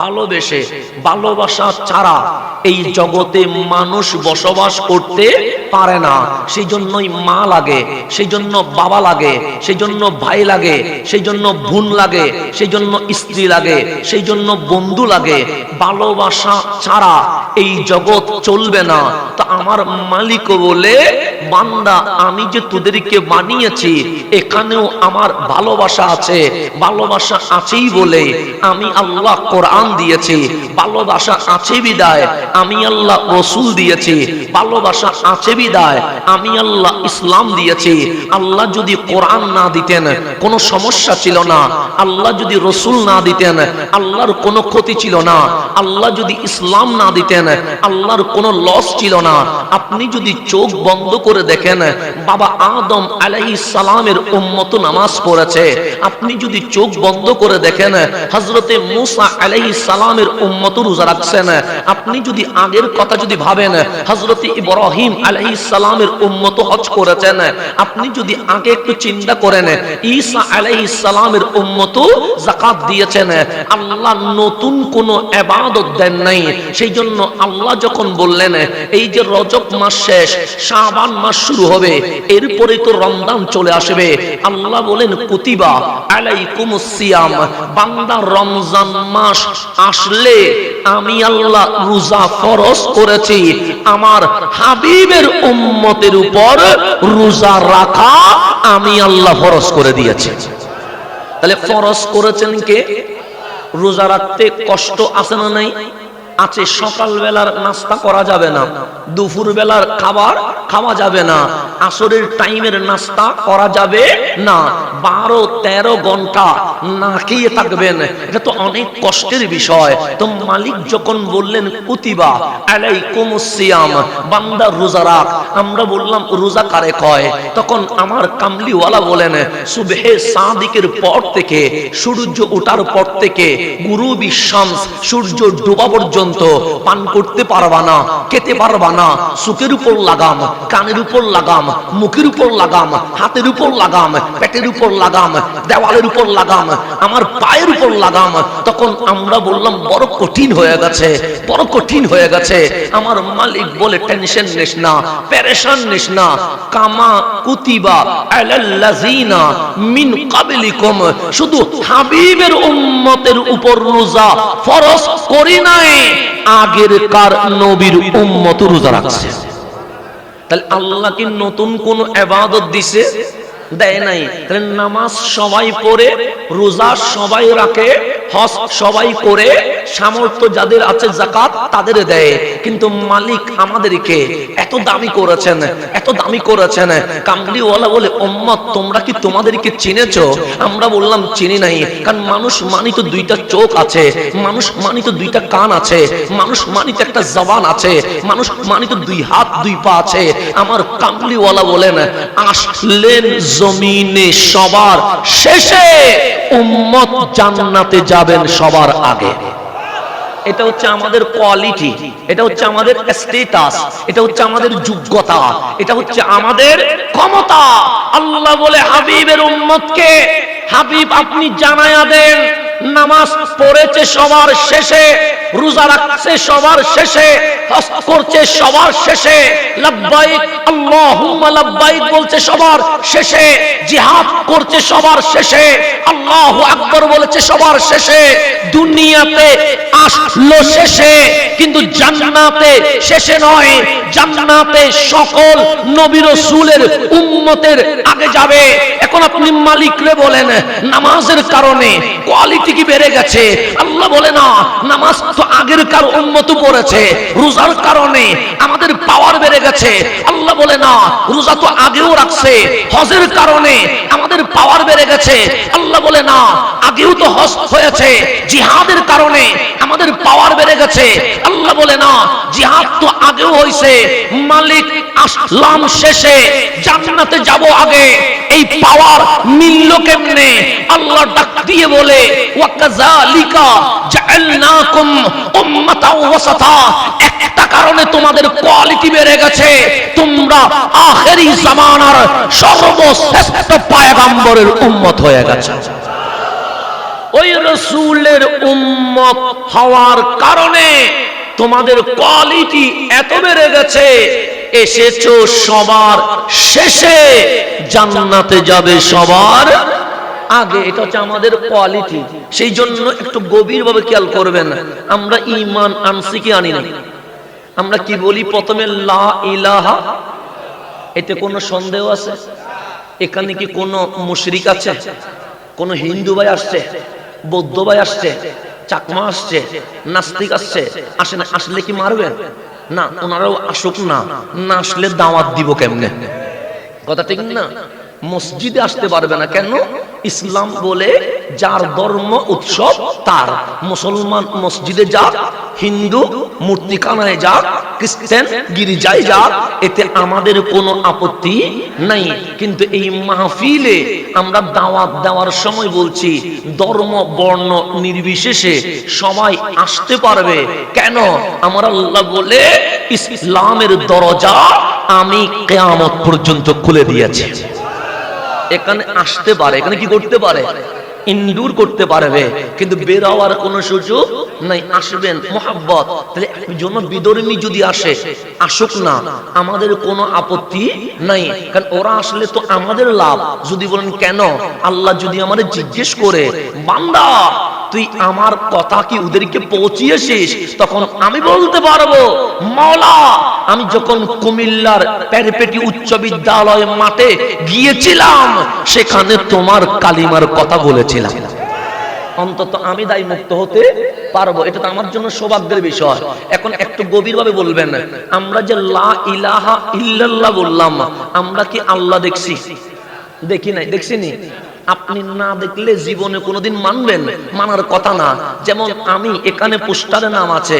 ভালোবেসে ভালোবাসা ছাড়া এই জগতে মানুষ বসবাস করতে পারে না। সেই জন্যই মা লাগে সেই জন্য বাবা লাগে সেই জন্য ভাই লাগে সেই জন্য বোন লাগে সেই জন্য স্ত্রী লাগে সেই জন্য বন্ধু লাগে। ভালোবাসা ছাড়া এই জগৎ চলবে না। তো আমার মালিক বলে বান্দা, আমি যে তোদেরকে বানিয়েছি, এখানেও আমার ভালোবাসা আছে। ভালোবাসা আছেই বলে আমি আল্লাহ কোরআন দিয়েছি। ভালোবাসা আছে বিদায়, আমি আল্লাহ রসুল দিয়েছি। ভালোবাসা আছে বিদায়, আমি আল্লাহ ইসলাম দিয়েছি। আল্লাহ যদি কোরআন না দিতেন, কোনো সমস্যা ছিল না। আল্লাহ যদি রসুল না দিতেন, আল্লাহর কোনো ক্ষতি ছিল না। আল্লাহ যদি ইসলাম না দিতেন, আল্লাহর কোনো লস ছিল না। আপনি যদি চোখ বন্ধ করে দেখেন, বাবা আদম আলাইহি সালামের উম্মত নামাজ পড়েছে। আপনি যদি চোখ বন্ধ করে দেখেন হজরতে মুসা আলাইহি সালামের উম্মত রোজা রাখছেন। আপনি যদি আগের কথা যদি ভাবেন হজরতে ইব্রাহিম আলাইহি সালামের উম্মত হজ করেছেন। আপনি যদি আগে একটু চিন্তা করেন, ঈসা আলাইহি সালামের উম্মত যাকাত দিয়েছেন। আল্লাহ নতুন কোন এবাদত দেন নাই। সেই জন্য আল্লাহ যখন বললেন, এই যে রজব মাস শেষ, শাবান মাস শুরু হবে, এরপরে তো রমজান চলে আসবে। আল্লাহ বলেন, কুতিবা আলাইকুমুস সিয়াম। বান্দা রমজান মাস আসলে আমি আল্লাহ রোজা ফরজ করেছি। আমার হাবিবের উম্মতের উপর রোজা রাখা আমি আল্লাহ ফরজ করে দিয়েছি। তাহলে ফরজ করেছেন কে? রোজা রাখতে কষ্ট আছে না নাই? আছে সকাল বেলার নাস্তা করা যাবে না দুপুর বেলার খাবার খাওয়া যাবে না, আসরের টাইমের নাস্তা করা যাবে না, বারো তেরো ঘণ্টা থাকবেন। এটা তো অনেক কষ্টের বিষয়। তো মালিক যখন বললেন কুতিবা বান্দা রোজা রাখ। আমরা বললাম, রোজা কারে কয়? তখন আমার কামলিওয়ালা বলেন, সুবেহে সাদিকের পর থেকে, সূর্য ওঠার পর থেকে, গুরু বিশ্বাস সূর্য ডোবা পর্যন্ত পান করতে পারবা না, খেতে পারবা না, সুখের উপর লাগাম, কানের উপর লাগাম, মুখের উপর লাগাম, হাতের উপর লাগাম, পেটের উপর লাগাম, দেওয়ালের উপর লাগাম আমার পায়ের উপর লাগাম। তখন আমরা বললাম, বড় কঠিন হয়ে গেছে, বড় কঠিন হয়ে গেছে। আমার মালিক বলে, টেনশন নিস না, পেরেশান নিস না। কামা কুতিবা আলাল্লাযিনা মিন কাবলিকুম। শুধু হাবিবের উম্মতের উপর রোজা ফরজ করি নাই, আগের কার নবীর উম্মত রোজা রাখছে। তাহলে আল্লাহ কি নতুন কোন এবাদত দিছে? দেয় নাই। তাহলে নামাজ সবাই পড়ে রোজা সবাই রাখে, হজ সবাই করে, সামর্থ্য যাদের আছে জাকাত তাদের দেয়। কিন্তু মালিক আমাদেরকে এত দামি করেছেন, এত দামি করেছেন। কামলিওয়ালা বলে, উম্মত, তোমরা কি তোমাদেরকে চিনেছো? আমরা বললাম, চিনি নাই। কারণ মানুষ মানিত দুইটা চোখ আছে, মানুষ মানিত দুইটা কান আছে, মানুষ মানিত একটা জবান আছে, মানুষ মানিত দুই হাত, দুই পা আছে। আমার কামলিওয়ালা বলেন, আসলেন জমিনে সবার শেষে উম্মত জান্নাতে যাবেন সবার আগে। এটা হচ্ছে আমাদের কোয়ালিটি এটা হচ্ছে আমাদের স্টেটাস এটা হচ্ছে আমাদের যোগ্যতা, এটা হচ্ছে আমাদের ক্ষমতা। আল্লাহ বলে হাবিবের উম্মতকে, হাবিব আপনি জানায়া দেন নামাজ পড়েছে সবার শেষে, রোজা রাখছে সবার শেষে, হজ করছে সবার শেষে, লাব্বাইক, আল্লাহুম্মা লাব্বাইক বলছে সবার শেষে, জিহাদ করছে সবার শেষে, আল্লাহু আকবার বলেছে সবার শেষে, দুনিয়াতে আসলো শেষে, কিন্তু জান্নাতে শেষে নয়, জান্নাতে সকল নবী রাসূলের উম্মতের আগে যাবে। এখন আপনি মালিকরে বলেন, নামাজের কারণে কোয়ালিটি কি বেড়ে গেছে। আল্লাহ বলে না নামাজ তো আগের কার উন্মত পড়েছে, রোজার কারণে আমাদের পাওয়ার বেড়ে গেছে। আল্লাহ বলে, না, রোজা তো আগেও রাখছে, হজের কারণে আমাদের পাওয়ার বেড়ে গেছে। আল্লাহ বলে, না, আগেও তো হজ হয়েছে, জিহাদের কারণে আমাদের পাওয়ার বেড়ে গেছে। আল্লাহ বলে, না, জিহাদ তো আগেও হয়েছে, মালিক আসলাম শেষে, জান্নাতে যাব আগে। এই পাওয়ার মিলল কেমনে? আল্লাহ ডাক দিয়ে বলে ওয়াকাযালিকা জাআলনাকুম ওয়াসাতা একটা কারণে তোমাদের কোয়ালিটি বেড়ে গেছে। তোমরা আখেরি জামানার সর্বশ্রেষ্ঠ পয়গম্বরের উম্মত হয়ে গেছে। ওই রসুলের উম্মত হওয়ার কারণে তোমাদের কোয়ালিটি এত বেড়ে গেছে। এসেছ সবার শেষে। জান্নাতে যাবে সবার আগে এটা হচ্ছে আমাদের কোয়ালিটি সেই জন্য একটু গভীরভাবে খেয়াল করবেন, আমরা ইমান আনছি কি আনি না আমরা কি বলি প্রথমে লা ইলাহা, এতে কোনো সন্দেহ আছে? এখানে কি কোনো মুশরিক আছে? কোনো হিন্দু ভাই আসছে? বৌদ্ধ ভাই আসছে? চাকমা আসছে? নাস্তিক আসছে? আসে না, আসলে কি মারবেন না, ওনারাও আসুক না। না আসলে দাওয়াত দিব কেমনে? কথা ঠিক না? মসজিদে আসতে পারবে না। কেন? ইসলাম বলে যার ধর্ম উৎসব তার। মুসলমান মসজিদে যাক হিন্দু মূর্তিখানায় যাক খ্রিস্টান গির্জায় যাক এতে আমাদের কোনো আপত্তি নাই। কিন্তু এই মাহফিলে আমরা দাওয়াত দেওয়ার সময় বলছি, ধর্ম, বর্ণ নির্বিশেষে সবাই আসতে পারবে। কেন? আমার আল্লাহ বলে, ইসলামের দরজা আমি কেয়ামত পর্যন্ত খুলে দিয়েছি। এখানে আসতে পারে, এখানে কি করতে পারে? ইনডুর করতে পারবে, কিন্তু বের হওয়ার কোন সুযোগ নাই, আসবেন, মোহাব্বত। তাহলে জন্য বিদর্মী যদি আসে, আসুক না, আমাদের কোনো আপত্তি নাই। কারণ ওরা আসলে তো আমাদের লাভ। যদি বলেন, কেন? আল্লাহ যদি আমাদের জিজ্ঞেস করে, বান্দা, তুই আমার কথা কি ওদেরকে পৌঁছিয়েছিস? তখন আমি বলতে পারব, মাওলা আমি যখন কুমিল্লার প্যারপেটি উচ্চ বিদ্যালয় মাঠে গিয়েছিলাম, সেখানে তোমার কালিমার কথা বলেছিলাম। অন্তত আমি দায়ী মুক্ত হতে পারব, এটা তো আমার জন্য সৌভাগ্যের বিষয়। এখন একটু গভীরভাবে বলবেন, আমরা যে লা ইলাহা ইল্লাল্লাহ বললাম, আমরা কি আল্লাহ দেখছি? দেখি নাই, দেখছি নি? আপনি না দেখলে জীবনে কোনোদিন মানবেন, মানার কথা না। যেমন আমি এখানে পোস্টারে নাম আছে,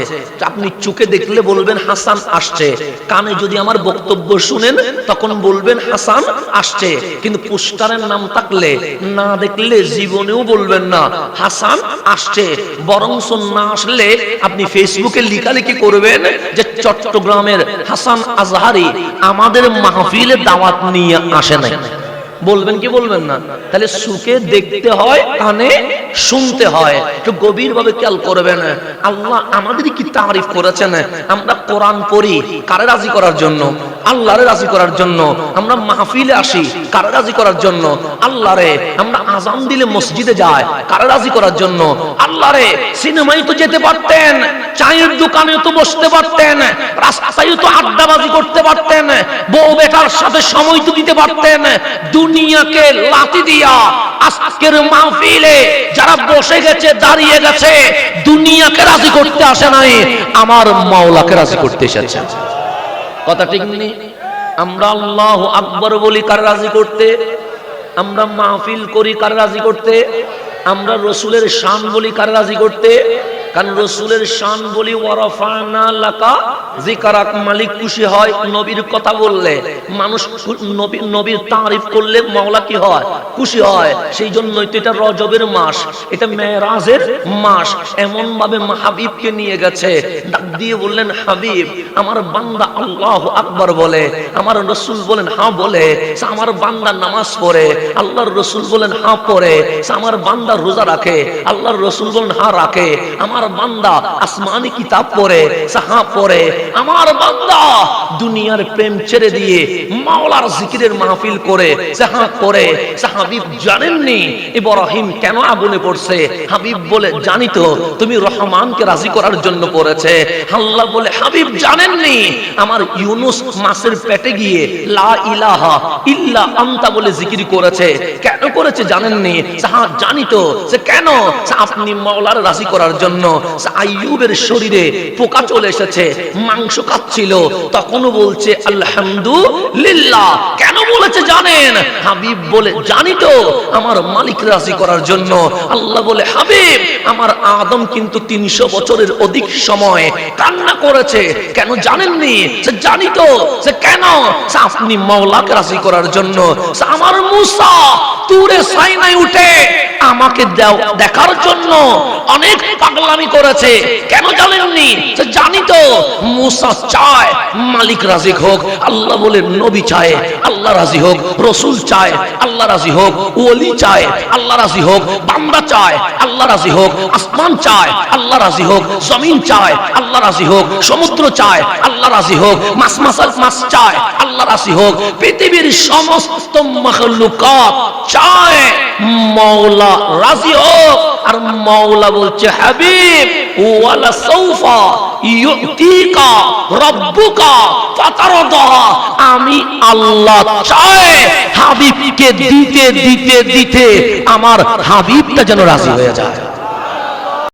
আপনি চোখে দেখলে বলবেন, হাসান আসছে। কানে যদি আমার বক্তব্য শুনেন, তখন বলবেন, হাসান আসছে। কিন্তু পোস্টারের নাম থাকলে না দেখলে জীবনেও বলবেন না, হাসান আসছে। বরং না আসলে আপনি ফেসবুকে লিখালেখি করবেন যে চট্টগ্রামের হাসান আজহারি আমাদের মাহফিলে দাওয়াত নিয়ে আসে বলবেন কি বলবেন না? তাহলে সুখে দেখতে হয়, কানে শুনতে হয়। একটু গভীর ভাবে খেয়াল করবেন। আল্লাহ আমাদের কি তারিফ করেছেন? আমরা কোরআন পড়ি, কারে রাজি করার জন্য? আল্লাহরে রাজি করার জন্য আমরা মাহফিলে আসি। কারে রাজি করার জন্য? আল্লাহরে। আমরা আজান দিলে মসজিদে যায় কারে রাজি করার জন্য? আল্লাহরে। সিনেমায় তো যেতে পারতেন, চায়ের দোকানে তো বসতে পারতেন রাস্তায় তো আড্ডাবাজি করতে পারতেন, বউ বেটার সাথে সময় তো দিতে পারতেন, দুনিয়াকে লাতি দিয়া আজকের মাহফিলে যারা বসে গেছে, দাঁড়িয়ে গেছে, দুনিয়াকে রাজি করতে আসে নাই, আমার মাওলাকে রাজি করতে এসেছে। কথা ঠিক নেই? আমরা আল্লাহ আকবর বলি কার রাজি করতে? আমরা মাহফিল করি কার রাজি করতে? আমরা রসুলের শান বলি কার রাজি করতে? কারণ রসুলের শান বলি জিকারাক মালিক খুশি হয়, নবীর কথা বললে। মানুষ নবী, নবীর তারিফ করলে মাওলা কি হয়? খুশি হয়। সেই জন্যই তো এটা রজবের মাস। এটা মাস। এমন ভাবে হাবিবকে নিয়ে গেছে। ডাক দিয়ে বললেন, হাবিব, আমার বান্দা আল্লাহ বলে। আমার রসুল বলেন হ্যাঁ বলে। আমার বান্দা নামাজ পড়ে। আল্লাহর রসুল বলেন হ্যাঁ পড়ে। আমার বান্দা রোজা রাখে। আল্লাহর রসুল বলেন হ্যাঁ রাখে। আমার বান্দা আসমানি কিতাব পড়ে সাহা পড়ে, আমার বান্দা দুনিয়ার প্রেম ছেড়ে দিয়ে মাওলার জিকিরের মাহফিল করে সাহা করে সাহাবিব জানেননি ইব্রাহিম কেন আগুনে পড়ছে? হাবিব বলে, জানি তো, তুমি রহমানকে রাজি করার জন্য পড়েছে। আল্লাহ বলে, হাবিব জানেননি, আমার ইউনুস মাসের পেটে গিয়ে, লা ইলাহা ইল্লা আনতা বলে জিকির করেছে। কেন করেছে জানেননি? সাহা জানি তো, যে কেন? আপনি মাওলার রাজি করার জন্য আইয়ুবের শরীরে পোকা চলে এসেছে, মাংস খাচ্ছিল, তখনও বলছে, আলহামদুলিল্লাহ। কেন বলেছে জানেন? হাবিব বলে, জানি তো, আমার মালিক রাজি করার জন্য। আল্লাহ বলে, হাবিব, আমার আদম কিন্তু তিনশো বছরের অধিক সময় কান্না করেছে। কেন জানেননি সে জানি তো সে কেন? আপনি মাওলাকে রাজি করার জন্য। আমার মুসা দূরে সাইনাই উঠে আমাকে দেখার জন্য অনেক পাগলামি করেছে। কেন জানেননি? জানি তো, মুসা চায় মালিক রাজি হোক, আল্লাহ বলে নবী চায়, আল্লাহ রাজি হোক, রসুল চায়, আল্লাহ রাজি হোক, ওলি চায়, আল্লাহ রাজি হোক, বান্দা চায়, আল্লাহ রাজি হোক, আসমান চায়, আল্লাহ রাজি হোক, জমিন চায়, আল্লাহ রাজি হোক, সমুদ্র চায়, আল্লাহ রাজি হোক, মাছ মাসাল মাছ চায়, আল্লাহ রাজি হোক, পৃথিবীর সমস্ত মখলুকাত চায়। মৌলা রাজি হোক। আর মৌলা বলছে, হাবিব, ওয়ালা সাউফা, ইউতিকা, রব্বুকা, ফাতারদা। আমি আল্লাহ চাই হাবিবকে দিতে দিতে দিতে আমার হাবিবটা যেন রাজি হয়ে যায়।